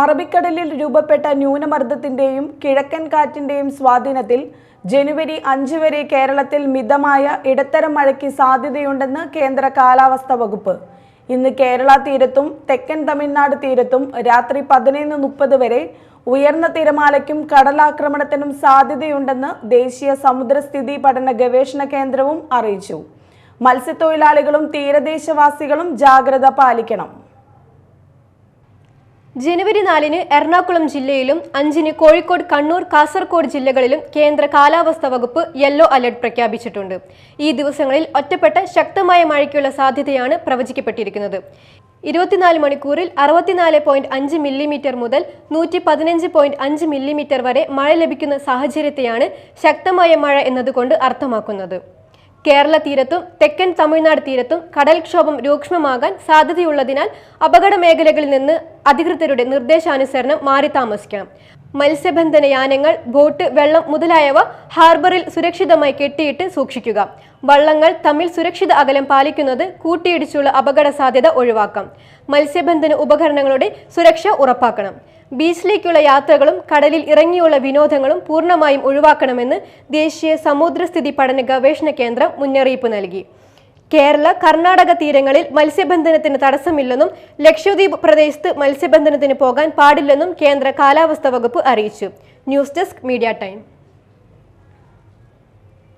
അറബിക്കടലിൽ രൂപപ്പെട്ട ന്യൂനമർദ്ദത്തിന്റെയും കിഴക്കൻ കാറ്റിന്റെയും സ്വാധീനത്തിൽ ജനുവരി അഞ്ച് വരെ കേരളത്തിൽ മിതമായ ഇടത്തരം മഴയ്ക്ക് സാധ്യതയുണ്ടെന്ന് കേന്ദ്ര കാലാവസ്ഥാ വകുപ്പ്. ഇന്ന് കേരള തീരത്തും തെക്കൻ തമിഴ്നാട് തീരത്തും രാത്രി പതിനൊന്ന് മുപ്പത് വരെ ഉയർന്ന തിരമാലയ്ക്കും കടലാക്രമണത്തിനും സാധ്യതയുണ്ടെന്ന് ദേശീയ സമുദ്രസ്ഥിതി പഠന ഗവേഷണ കേന്ദ്രവും അറിയിച്ചു. മത്സ്യത്തൊഴിലാളികളും തീരദേശവാസികളും ജാഗ്രത പാലിക്കണം. ജനുവരി നാലിന് എറണാകുളം ജില്ലയിലും അഞ്ചിന് കോഴിക്കോട് കണ്ണൂർ കാസർകോട് ജില്ലകളിലും കേന്ദ്ര കാലാവസ്ഥാ വകുപ്പ് യെല്ലോ അലർട്ട് പ്രഖ്യാപിച്ചിട്ടുണ്ട്. ഈ ദിവസങ്ങളിൽ ഒറ്റപ്പെട്ട ശക്തമായ മഴയ്ക്കുള്ള സാധ്യതയാണ് പ്രവചിക്കപ്പെട്ടിരിക്കുന്നത്. ഇരുപത്തിനാല് മണിക്കൂറിൽ അറുപത്തിനാല് പോയിന്റ് അഞ്ച് മില്ലിമീറ്റർ മുതൽ നൂറ്റി പതിനഞ്ച് പോയിന്റ് അഞ്ച് മില്ലിമീറ്റർ വരെ മഴ ലഭിക്കുന്ന സാഹചര്യത്തെയാണ് ശക്തമായ മഴ എന്നതുകൊണ്ട് അർത്ഥമാക്കുന്നത്. കേരള തീരത്തും തെക്കൻ തമിഴ്നാട് തീരത്തും കടൽക്ഷോഭം രൂക്ഷമാകാൻ സാധ്യതയുള്ളതിനാൽ അപകട മേഖലകളിൽ നിന്ന് അധികൃതരുടെ നിർദ്ദേശാനുസരണം മാറി താമസിക്കണം മത്സ്യബന്ധന യാനങ്ങൾ ബോട്ട് വെള്ളം മുതലായവ ഹാർബറിൽ സുരക്ഷിതമായി കെട്ടിയിട്ട് സൂക്ഷിക്കുക. വള്ളങ്ങൾ തമ്മിൽ സുരക്ഷിത അകലം പാലിക്കുന്നത് കൂട്ടിയിടിച്ചുള്ള അപകട സാധ്യത ഒഴിവാക്കാം. മത്സ്യബന്ധന ഉപകരണങ്ങളുടെ സുരക്ഷ ഉറപ്പാക്കണം. ബീച്ചിലേക്കുള്ള യാത്രകളും കടലിൽ ഇറങ്ങിയുള്ള വിനോദങ്ങളും പൂർണമായും ഒഴിവാക്കണമെന്ന് ദേശീയ സമുദ്രസ്ഥിതി പഠന ഗവേഷണ കേന്ദ്രം മുന്നറിയിപ്പ് നൽകി. കേരള കർണാടക തീരങ്ങളിൽ മത്സ്യബന്ധനത്തിന് തടസ്സമില്ലെന്നും ലക്ഷദ്വീപ് പ്രദേശത്ത് മത്സ്യബന്ധനത്തിന് പോകാൻ പാടില്ലെന്നും കേന്ദ്ര കാലാവസ്ഥാ വകുപ്പ് അറിയിച്ചു. News desk media time.